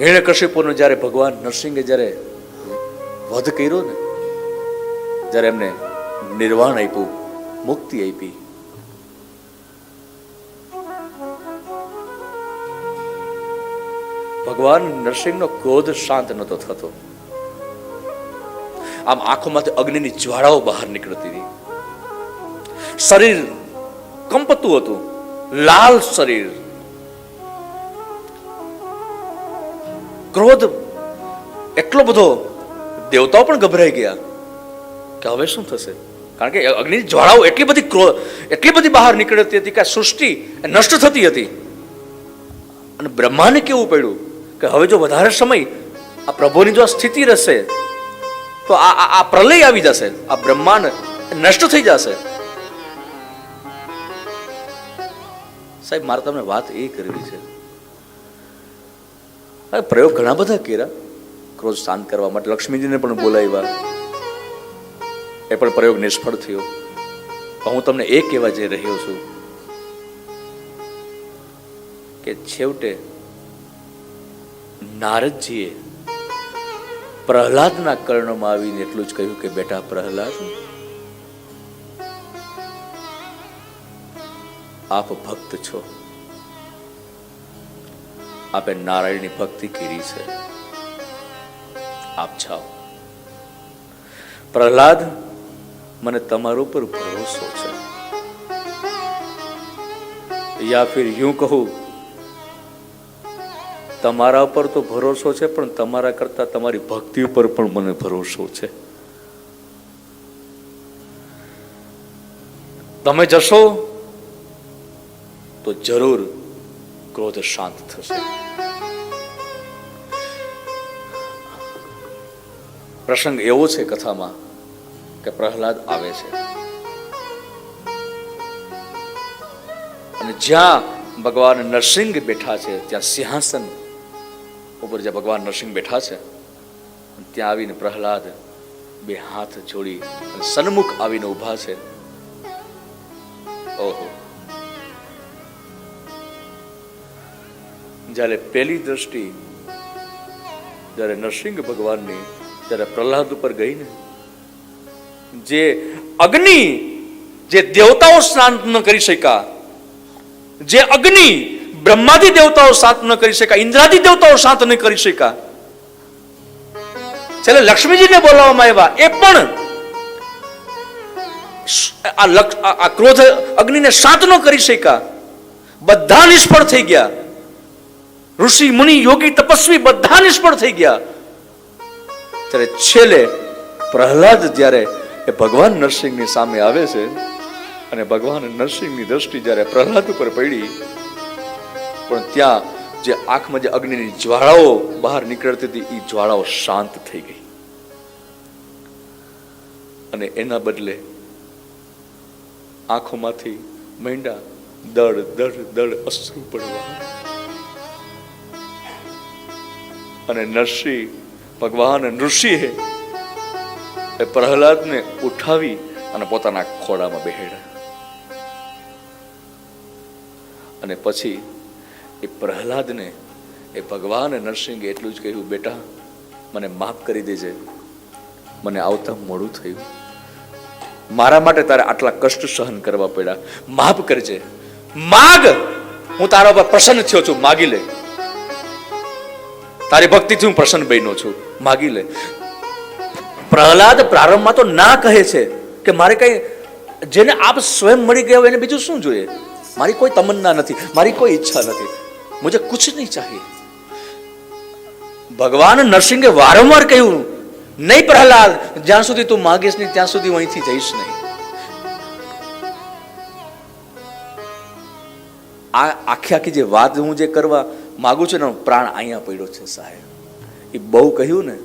હિરણ્ય કશ્યપોનો જ્યારે ભગવાન નરસિંહે જ્યારે વધ કર્યો ને, જ્યારે એમને નિર્વાણ આપ્યું, મુક્તિ આપી. ભગવાન નરસિંહનો ક્રોધ શાંત નહોતો થતો. આમ આંખોમાંથી અગ્નિની જ્વાળાઓ બહાર નીકળતી હતી શરીર કંપતું હતું. લાલ શરીર. ક્રોધ એટલો બધો દેવતાઓ પણ ગભરાઈ ગયા કે હવે શું થશે? કારણ કે અગ્નિની જ્વાળાઓ એટલી બધી ક્રોધ એટલી બધી બહાર નીકળતી હતી કે આ સૃષ્ટિ નષ્ટ થતી હતી. અને બ્રહ્માને કેવું પડ્યું કે હવે જો વધારે સમય આ પ્રભુની જો સ્થિતિ રહેશે, તો આ- આ પ્રલય આવી જશે, આ બ્રહ્માંડ નષ્ટ થઈ જશે. સાહેબ, મારે તમને વાત એ કરવી છે પ્રયોગ ઘણા બધા કર્યા. ક્રોધ શાંત કરવા માટે લક્ષ્મીજીને પણ બોલાવ્યા. એ પણ પ્રયોગ નિષ્ફળ થયો. હું તમને એ કહેવા જઈ રહ્યો છું કે છેવટે નારદજીએ પ્રહલાદના કર્ણમાં આવીને એટલું જ કહ્યું કે, બેટા પ્રહલાદ, આપ ભક્ત છો. આપે નારાયણની ભક્તિ કરી છે. આપ જાઓ. પ્રહલાદ, મને તમારા ઉપર ભરોસો છે. યા ફિર યું કહું, તમારા ઉપર તો ભરોસો છે, પણ તમારા કરતા તમારી ભક્તિ ઉપર પણ મને ભરોસો છે. તમે જશો તો જરૂર ક્રોધ શાંત પ્રસંગ એવો છે કથામાં કે પ્રહલાદ આવે છે. અને જ્યાં ભગવાન નરસિંહ બેઠા છે, ત્યાં સિંહાસન ઉપર જ્યાં ભગવાન નરસિંહ બેઠા છે, ત્યાં આવીને પ્રહલાદ બે હાથ જોડી સન્મુખ આવીને ઊભા છે. ઓહો. જ્યારે પહેલી દ્રષ્ટિ જ્યારે નરસિંહ ભગવાનની, ત્યારે પ્રહલાદ ઉપર ગઈ ને, જે અગ્નિ, જે દેવતાઓ શાંત ન કરી શક્યા, જે અગ્નિ બ્રહ્માદી દેવતાઓ શાંત ન કરી શક્યા, ઇન્દ્રાદી દેવતાઓ શાંત ન કરી શક્યા. છેલ્લે લક્ષ્મીજીને બોલાવવામાં આવ્યા. એ પણ આ ક્રોધ અગ્નિને શાંત ન કરી શક્યા. બધા નિષ્ફળ થઈ ગયા. ઋષિ મુનિ યોગી તપસ્વી બધા નિષ્ફળ થઈ ગયા. ત્યારે છેલ્લે પ્રહલાદ જ્યારે એ ભગવાન નરસિંહની સામે આવે છે અને ભગવાન નરસિંહની દ્રષ્ટિ જ્યારે પ્રહલાદ ઉપર પડી, પણ ત્યાં જે આંખમાં જે અગ્નિની જ્વાળાઓ બહાર નીકળતી હતી એ જ્વાળાઓ શાંત થઈ ગઈ. અને એના બદલે આંખોમાંથી મૈંડા દળ દળ દળ અશ્રુ પડવા. અને નરસિંહ ભગવાન ઋષિએ એ પ્રહલાદને ઉઠાવી અને પોતાના ખોળામાં બેહાડ્યા અને પછી એ પ્રહલાદને એ ભગવાન નરસિંહે એટલું જ કહ્યું, બેટા, મને માફ કરી દેજે. મને આવતા મોડું થયું. મારા માટે તારે આટલા કષ્ટ સહન કરવા પડ્યા. માફ કરજે. માગ. હું તારા પર પ્રસન્ન થયો છું. માગી લે. તારી ભક્તિથી હું પ્રસન્ન બન્યો છું. માગી લે. પ્રહલાદ પ્રારંભમાં તો ના કહે છે કે મારે કંઈ જેને આપ સ્વયં મળી ગયા હોય એને બીજું શું જોઈએ? મારી કોઈ તમન્ના નથી, મારી કોઈ ઈચ્છા નથી. મુજે કુછ નહીં ચાહીએ. ભગવાન નરસિંહે વારંવાર કહ્યું, નહીં પ્રહલાદ, જ્યાં સુધી તું માગીશ નહીં, ત્યાં સુધી અહીંથી જઈશ નહીં. આ આખી આખી જે વાત હું જે કરવા માંગુ છું ને એનો પ્રાણ અહીંયા પડ્યો છે સાહેબ એ બહુ કહ્યું ને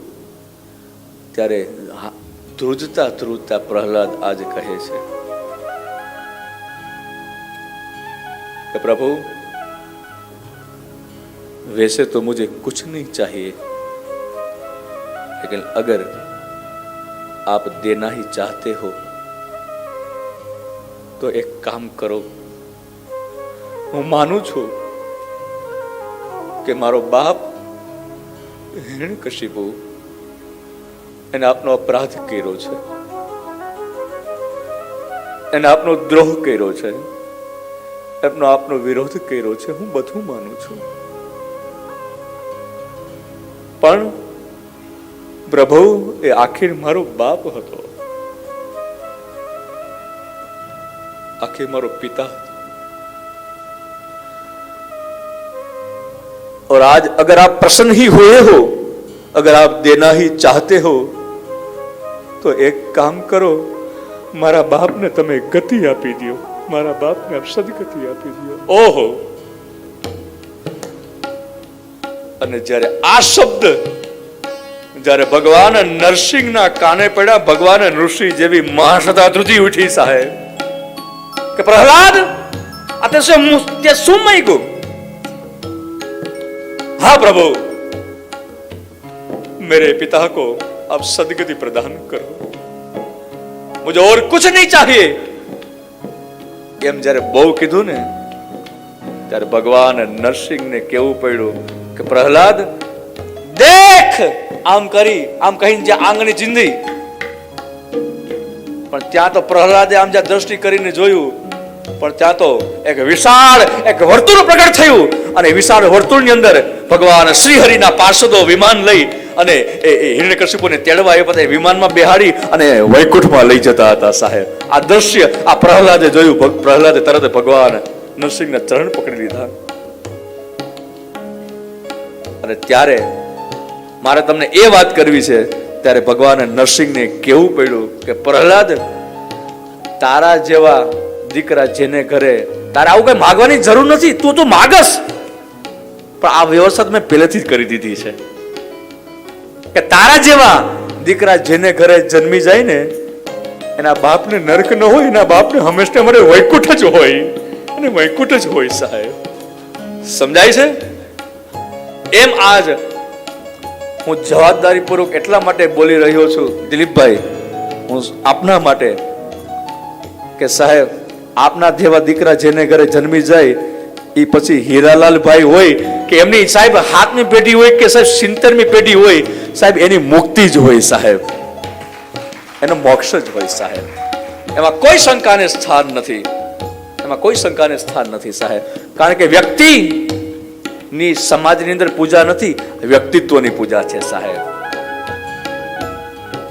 ત્યારે હા, ધ્રુજતા ધ્રુજતા પ્રહલાદ આજ કહે છે कि प्रभु वैसे तो मुझे कुछ नहीं चाहिए लेकिन अगर आप देना ही चाहते हो तो एक काम करो હું માનું છું કે મારો બાપ હિરણ્યકશિપુ એને આપનો અપરાધ કર્યો છે. એને આપનો દ્રોહ કર્યો છે. એમનો આપનો વિરોધ કર્યો છે. હું બધું માનું છું. પણ પ્રભુ, એ આખિર મારો બાપ હતો. આખિર મારો પિતા હતો. और आज अगर आप प्रसन्न ही हुए हो अगर आप देना ही चाहते हो તો એક કામ કરો મારા બાપને તમે ગતિ આપી દો મારા બાપને આપ સદગતિ આપી દો ઓહો અને જ્યારે આ શબ્દ જ્યારે ભગવાન નરસિંહના કાને પડ્યા ભગવાન ઋષિ જેવી મહાસતા ધ્રુજી ઉઠી સાહેબ કે પ્રહલાદ આ તે શું મું- તે શું માંગ્યું हाँ प्रभु मेरे पिता को आप सदगति प्रदान करो मुझे और कुछ नहीं चाहिए એમ જ્યારે બહુ કીધું ને ત્યારે ભગવાન નરસિંહને કેવું પડ્યું કે પ્રહલાદ દેખ આમ કરી આમ કહીને જે આંગણી ચીંધી પણ ત્યાં તો પ્રહલાદે આમ જ્યાં દ્રષ્ટિ કરીને જોયું પણ ત્યાં તો એક વિશાળ એક વર્તુળ પ્રગટ થયું અને વિશાળ વર્તુળની અંદર ભગવાન શ્રીહરિના પાર્ષદો વિમાન લઈ અને એ હિરણ્યકશિપુને તેડવા એ બધા વિમાનમાં બેહાડી અને વૈકુંઠમાં લઈ જતા હતા સાહેબ. આ દ્રશ્ય આ પ્રહલાદે જોયું. પ્રહલાદે તરત ભગવાન નરસિંહના ચરણ પકડી લીધા. અને ત્યારે મારે તમને એ વાત કરવી છે, ત્યારે ભગવાન નરસિંહને કેવું પડ્યું કે, પ્રહલાદ, તારા જેવા દીકરા જેને ઘરે તારે આવું કઈ માગવાની જરૂર નથી? તું તો માગસ. પણ આ વ્યવસ્થા મેં પહેલેથી જ કરી દીધી છે. કે તારા જેવા દીકરા જેને ઘરે જન્મી જાય ને, એના બાપને નરક ન હોય, એના બાપને હંમેશા મારે વૈકુંઠ જ હોય. અને વૈકુંઠ જ હોય સાહેબ. સમજાય છે? એમ આજ હું જવાબદારીપૂર્વક એટલા માટે બોલી રહ્યો છું, દિલીપભાઈ, હું આપના માટે કે સાહેબ, આપના જેવા દીકરા જેને ઘરે જન્મી જાય એ પછી હીરાલાલ ભાઈ હોય કે એમની સાહેબ હાથની પેઢી હોય કે સાહેબ સિત્તેરમી પેઢી હોય, સાહેબ એની મુક્તિ જ હોય સાહેબ. એનો મોક્ષ જ હોય સાહેબ. એમાં કોઈ શંકાને સ્થાન નથી. એમાં કોઈ શંકાને સ્થાન નથી સાહેબ. કારણ કે વ્યક્તિ ની સમાજની અંદર પૂજા નથી, વ્યક્તિત્વની પૂજા છે સાહેબ.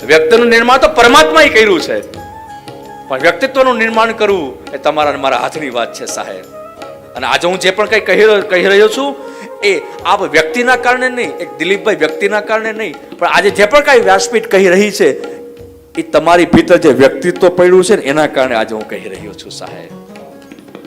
વ્યક્તિનું નિર્માણ તો પરમાત્માએ કર્યું છે. પણ વ્યક્તિત્વનું નિર્માણ કરવું એ તમારા મારા હાથની વાત છે સાહેબ. અને આજે હું જે પણ કંઈ કહી રહ્યો કહી રહ્યો છું એ આપ વ્યક્તિના કારણે નહીં, એક દિલીપભાઈ વ્યક્તિના કારણે નહીં, પણ આજે જે પણ કાંઈ વ્યાસપીઠ કહી રહી છે, એ તમારી ભીતર જે વ્યક્તિત્વ પડ્યું છે ને, એના કારણે આજે હું કહી રહ્યો છું, સાહેબ.